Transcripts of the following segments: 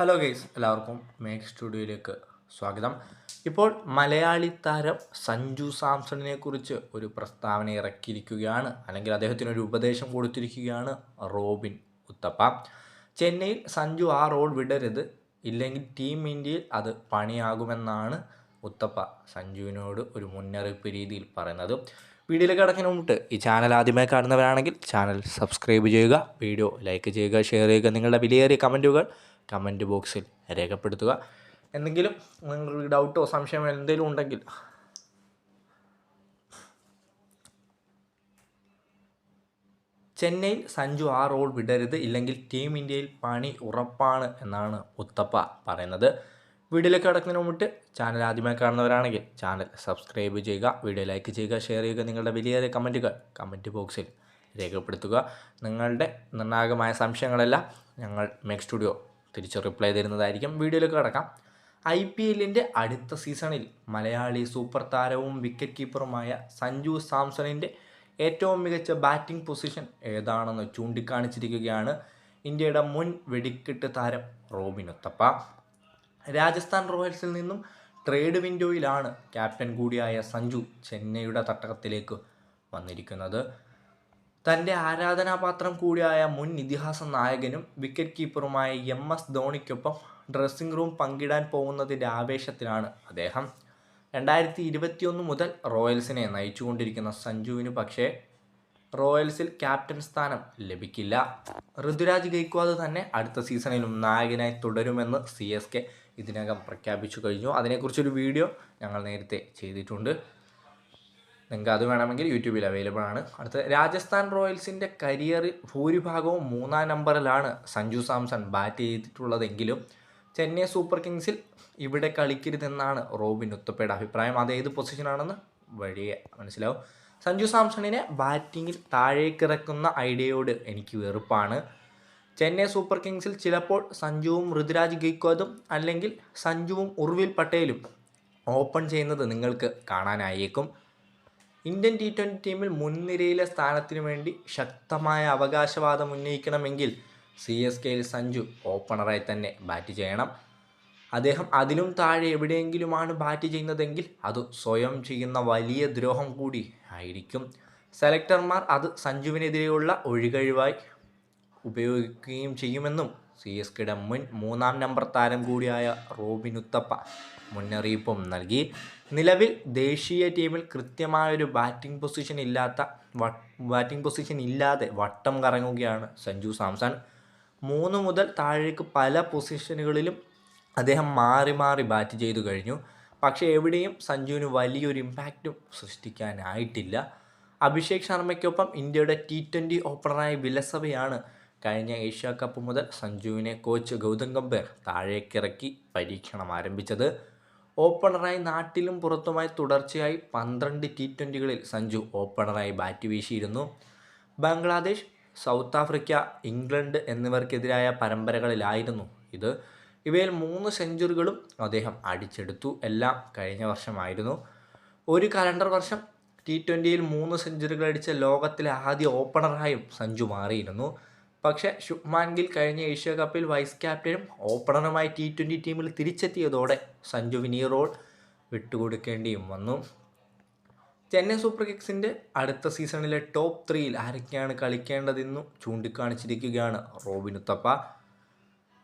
Hello guys എല്ലാവർക്കും make സ്റ്റുഡിയോയിലേക്ക് സ്വാഗതം. ഇപ്പോൾ മലയാളി താരം സഞ്ജു സാംസണിനെ കുറിച്ച് ഒരു പ്രസ്താവന ഇറക്കിയിരിക്കുകയാണ്. അല്ലെങ്കിൽ അദ്ദേഹത്തിന് ഒരു ഉപദേശം കൊടുത്തിരിക്കുകയാണ് റോബിൻ ഉത്തപ്പ. ചെന്നൈയിൽ സഞ്ജു ആ റോൾ വിടരുത്. ഇല്ലെങ്കിൽ ടീം ഇന്ത്യയിൽ അത് പണിയാകുമെന്നാണ് ഉത്തപ്പ സഞ്ജുവിനോട് ഒരു മുന്നറിയിപ്പ് രീതിയിൽ പറയുന്നത്. വീഡിയോയിൽ കിടക്കുന്നതിന് മുമ്പ് ഈ ചാനൽ ആദ്യമായി കാണുന്നവരാണെങ്കിൽ ചാനൽ സബ്സ്ക്രൈബ് ചെയ്യുക വീഡിയോ ലൈക്ക് ചെയ്യുക ഷെയർ ചെയ്യുക. നിങ്ങളുടെ വിലയേറിയ കമന്റുകൾ കമന്റ് ബോക്സിൽ രേഖപ്പെടുത്തുക. എന്തെങ്കിലും നിങ്ങൾക്ക് ഡൗട്ടോ സംശയമോ എന്തെങ്കിലും ഉണ്ടെങ്കിൽ ചെന്നൈയിൽ സഞ്ജു ആ റോൾ വിടരുത് ഇല്ലെങ്കിൽ ടീം ഇന്ത്യയിൽ പണി ഉറപ്പാണ് എന്നാണ് ഉത്തപ്പ പറയുന്നത്. വീഡിയോയിലേക്ക് കിടക്കുന്നതിന് മുമ്പിട്ട് ചാനൽ ആദ്യമായി കാണുന്നവരാണെങ്കിൽ ചാനൽ സബ്സ്ക്രൈബ് ചെയ്യുക വീഡിയോ ലൈക്ക് ചെയ്യുക ഷെയർ ചെയ്യുക നിങ്ങളുടെ വലിയ കമന്റുകൾ കമന്റ് ബോക്സിൽ രേഖപ്പെടുത്തുക. നിങ്ങളുടെ നിർണായകമായ സംശയങ്ങളെല്ലാം ഞങ്ങൾ മേക്ക് സ്റ്റുഡിയോ തിരിച്ച് റിപ്ലൈ തരുന്നതായിരിക്കും. വീഡിയോയിലേക്ക് കിടക്കാം. ഐ പി എല്ലിന്റെ അടുത്ത സീസണിൽ മലയാളി സൂപ്പർ താരവും വിക്കറ്റ് കീപ്പറുമായ സഞ്ജു സാംസണിന്റെ ഏറ്റവും മികച്ച ബാറ്റിംഗ് പൊസിഷൻ ഏതാണെന്ന് ചൂണ്ടിക്കാണിച്ചിരിക്കുകയാണ് ഇന്ത്യയുടെ മുൻ വെടിക്കെട്ട് താരം റോബിൻ ഉത്തപ്പ രാജസ്ഥാൻ റോയൽസിൽ നിന്നും ട്രേഡ് വിൻഡോയിലാണ് ക്യാപ്റ്റൻ കൂടിയായ സഞ്ജു ചെന്നൈയുടെ തട്ടകത്തിലേക്ക് വന്നിരിക്കുന്നത്. തന്റെ ആരാധനാപാത്രം കൂടിയായ മുൻ ഇതിഹാസ നായകനും വിക്കറ്റ് കീപ്പറുമായ എം എസ് ധോണിക്കൊപ്പം ഡ്രസ്സിംഗ് റൂം പങ്കിടാൻ പോകുന്നതിന്റെ ആവേശത്തിലാണ് അദ്ദേഹം. രണ്ടായിരത്തി ഇരുപത്തിയൊന്ന് മുതൽ റോയൽസിനെ നയിച്ചുകൊണ്ടിരിക്കുന്ന സഞ്ജുവിന് പക്ഷേ റോയൽസിൽ ക്യാപ്റ്റൻ സ്ഥാനം ലഭിക്കില്ല. ഋതുരാജ് ഗൈക്വാദ് തന്നെ അടുത്ത സീസണിലും നായകനായി തുടരുമെന്ന് സി എസ് കെ ഇതിനകം പ്രഖ്യാപിച്ചു കഴിഞ്ഞു. അതിനെക്കുറിച്ചൊരു വീഡിയോ ഞങ്ങൾ നേരത്തെ ചെയ്തിട്ടുണ്ട്. നിങ്ങൾക്ക് അത് വേണമെങ്കിൽ യൂട്യൂബിൽ അവൈലബിൾ ആണ്. അടുത്ത രാജസ്ഥാൻ റോയൽസിന്റെ കരിയർ ഭൂരിഭാഗവും മൂന്നാം നമ്പറിലാണ് സഞ്ജു സാംസൺ ബാറ്റ് ചെയ്തിട്ടുള്ളതെങ്കിലും ചെന്നൈ സൂപ്പർ കിങ്സിൽ ഇവിടെ കളിക്കരുതെന്നാണ് റോബിൻ ഉത്തപ്പയുടെ അഭിപ്രായം. അത് ഏത് പൊസിഷനാണെന്ന് വഴിയെ മനസ്സിലാവും. സഞ്ജു സാംസണിനെ ബാറ്റിങ്ങിൽ താഴേക്കിറക്കുന്ന ഐഡിയയോട് എനിക്ക് വെറുപ്പാണ്. ചെന്നൈ സൂപ്പർ കിങ്സിൽ ചിലപ്പോൾ സഞ്ജുവും ഋതുരാജ് ഗെയ്ക്വാദും അല്ലെങ്കിൽ സഞ്ജുവും ഉർവിൽ പട്ടേലും ഓപ്പൺ ചെയ്യുന്നത് നിങ്ങൾക്ക് കാണാനായേക്കും. ഇന്ത്യൻ ടി ട്വന്റി ടീമിൽ മുൻനിരയിലെ സ്ഥാനത്തിനു വേണ്ടി ശക്തമായ അവകാശവാദം ഉന്നയിക്കണമെങ്കിൽ സി എസ് കെയിൽ സഞ്ജു ഓപ്പണറായി തന്നെ ബാറ്റ് ചെയ്യണം. അദ്ദേഹം അതിലും താഴെ എവിടെയെങ്കിലുമാണ് ബാറ്റ് ചെയ്യുന്നതെങ്കിൽ അത് സ്വയം ചെയ്യുന്ന വലിയ ദ്രോഹം കൂടി ആയിരിക്കും. സെലക്ടർമാർ അത് സഞ്ജുവിനെതിരെയുള്ള ഒഴികഴിവായി ഉപയോഗിക്കുകയും ചെയ്യുമെന്നും സി എസ് കെയുടെ മുൻ മൂന്നാം നമ്പർ താരം കൂടിയായ റോബിൻ ഉത്തപ്പ മുന്നറിയിപ്പും നൽകി. നിലവിൽ ദേശീയ ടീമിൽ കൃത്യമായൊരു ബാറ്റിംഗ് പൊസിഷൻ ഇല്ലാത്ത ബാറ്റിംഗ് പൊസിഷൻ ഇല്ലാതെ വട്ടം കറങ്ങുകയാണ് സഞ്ജു സാംസൺ. മൂന്ന് മുതൽ താഴേക്ക് പല പൊസിഷനുകളിലും അദ്ദേഹം മാറി മാറി ബാറ്റ് ചെയ്തു കഴിഞ്ഞു. പക്ഷേ എവിടെയും സഞ്ജുവിന് വലിയൊരു ഇമ്പാക്റ്റും സൃഷ്ടിക്കാനായിട്ടില്ല. അഭിഷേക് ശർമ്മയ്ക്കൊപ്പം ഇന്ത്യയുടെ ടി ട്വന്റി ഓപ്പണറായ വിലസഭയാണ് കഴിഞ്ഞ ഏഷ്യ കപ്പ് മുതൽ സഞ്ജുവിനെ കോച്ച് ഗൗതം ഗംഭീർ താഴേക്കിറക്കി പരീക്ഷണം ആരംഭിച്ചത്. ഓപ്പണറായി നാട്ടിലും പുറത്തുമായി തുടർച്ചയായി പന്ത്രണ്ട് ടി ട്വന്റികളിൽ സഞ്ജു ഓപ്പണറായി ബാറ്റ് വീശിയിരുന്നു. ബംഗ്ലാദേശ് സൗത്ത് ആഫ്രിക്ക ഇംഗ്ലണ്ട് എന്നിവർക്കെതിരായ പരമ്പരകളിലായിരുന്നു ഇത്. ഇവയിൽ മൂന്ന് സെഞ്ചുറികളും അദ്ദേഹം അടിച്ചെടുത്തു. എല്ലാം കഴിഞ്ഞ വർഷമായിരുന്നു. ഒരു കലണ്ടർ വർഷം ടി ട്വന്റിയിൽ മൂന്ന് സെഞ്ചുറികൾ അടിച്ച ലോകത്തിലെ ആദ്യ ഓപ്പണറായും സഞ്ജു മാറിയിരുന്നു. പക്ഷേ ശുഭ്മാൻ ഗിൽ കഴിഞ്ഞ ഏഷ്യ കപ്പിൽ വൈസ് ക്യാപ്റ്റനും ഓപ്പണറുമായി ടി ട്വന്റി ടീമിൽ തിരിച്ചെത്തിയതോടെ സഞ്ജുവിന് ഈ റോൾ വിട്ടുകൊടുക്കേണ്ടിയും വന്നു. ചെന്നൈ സൂപ്പർ കിങ്സിന്റെ അടുത്ത സീസണിലെ ടോപ്പ് ത്രീയിൽ ആരൊക്കെയാണ് കളിക്കേണ്ടതെന്നും ചൂണ്ടിക്കാണിച്ചിരിക്കുകയാണ് റോബിൻ ഉത്തപ്പ.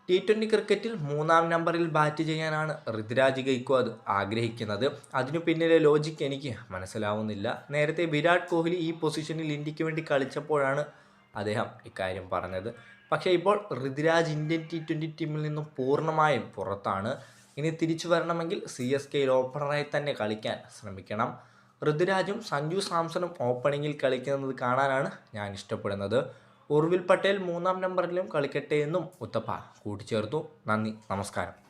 ടി ട്വന്റി ക്രിക്കറ്റിൽ മൂന്നാം നമ്പറിൽ ബാറ്റ് ചെയ്യാനാണ് ഋതുരാജ് ഗൈക്വാദ് ആഗ്രഹിക്കുന്നത്. അതിനു പിന്നിലെ ലോജിക്ക് എനിക്ക് മനസ്സിലാവുന്നില്ല. നേരത്തെ വിരാട് കോഹ്ലി ഈ പൊസിഷനിൽ ഇന്ത്യയ്ക്ക് വേണ്ടി കളിച്ചപ്പോഴാണ് അദ്ദേഹം ഇക്കാര്യം പറഞ്ഞത്. പക്ഷേ ഇപ്പോൾ ഋതുരാജ് ഇന്ത്യൻ ടി ട്വന്റി ടീമിൽ നിന്നും പൂർണമായും പുറത്താണ്. ഇനി തിരിച്ചു വരണമെങ്കിൽ സി എസ് കെയിൽ ഓപ്പണറായി തന്നെ കളിക്കാൻ ശ്രമിക്കണം. ഋതുരാജും സഞ്ജു സാംസണും ഓപ്പണിങ്ങിൽ കളിക്കുന്നത് കാണാനാണ് ഞാൻ ഇഷ്ടപ്പെടുന്നത്. ഉർവിൽ പട്ടേൽ മൂന്നാം നമ്പറിലും കളിക്കട്ടെ എന്നും ഉത്തപ്പ കൂട്ടിച്ചേർത്തു. നന്ദി നമസ്കാരം.